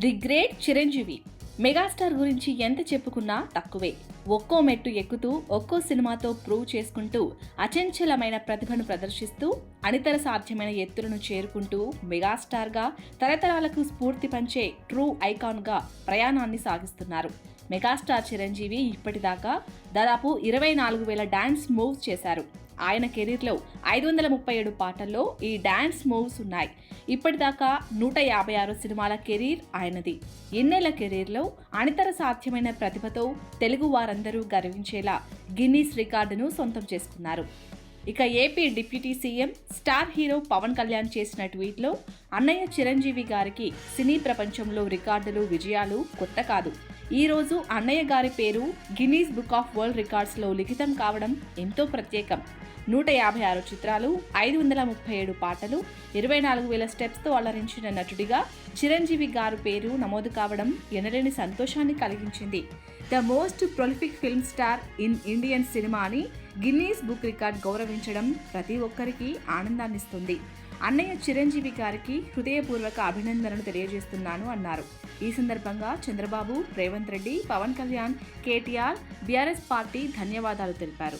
The great Chiranjeevi. Megastar గురించి ఎంత చెప్పుకున్నా తక్కువే. ఒక్కో మెట్టు ఎక్కుతూ ఒక్కో సినిమాతో ప్రూవ్ చేసుకుంటూ అచంచలమైన ప్రతిభను ప్రదర్శిస్తూ అనితర సాధ్యమైన ఎత్తులను చేరుకుంటూ మెగాస్టార్గా తరతరాలకు స్ఫూర్తి పంచే ట్రూ ఐకాన్గా ప్రయాణాన్ని సాగిస్తున్నారు. మెగాస్టార్ చిరంజీవి ఇప్పటిదాకా దాదాపు ఇరవై నాలుగు వేల డాన్స్ మూవ్స్ చేశారు. ఆయన కెరీర్లో ఐదు వందల ముప్పై ఏడు పాటల్లో ఈ డ్యాన్స్ మూవ్స్ ఉన్నాయి. ఇప్పటిదాకా నూట యాభై ఆరు సినిమాల కెరీర్ ఆయనది. ఎన్నేళ్ళ కెరీర్లో అనితర సాధ్యమైన ప్రతిభతో తెలుగు వారందరూ గర్వించేలా గిన్నీస్ రికార్డును సొంతం చేసుకున్నారు. ఇక AP deputy CM star hero Pawan Kalyan చేసిన ట్వీట్లో అన్నయ్య చిరంజీవి గారికి సినీ ప్రపంచంలో రికార్డులు విజయాలు కొత్త కాదు. ఈరోజు అన్నయ్య గారి పేరు గిన్నీస్ బుక్ ఆఫ్ వరల్డ్ రికార్డ్స్లో లిఖితం కావడం ఎంతో ప్రత్యేకం. నూట యాభై ఆరు చిత్రాలు ఐదు వందల ముప్పై ఏడు పాటలు ఇరవై నాలుగు వేల స్టెప్స్తో అలరించిన నటుడిగా చిరంజీవి గారు పేరు నమోదు కావడం ఎనలేని సంతోషాన్ని కలిగించింది. The most prolific film star in Indian cinema అని గిన్నీస్ బుక్ రికార్డ్ గౌరవించడం ప్రతి ఒక్కరికి ఆనందాన్నిస్తుంది. అన్నయ్య చిరంజీవి గారికి హృదయపూర్వక అభినందనలు తెలియజేస్తున్నాను అన్నారు. ఈ సందర్భంగా చంద్రబాబు రేవంత్ రెడ్డి పవన్ కళ్యాణ్ కేటీఆర్ బీఆర్ఎస్ పార్టీ ధన్యవాదాలు తెలిపారు.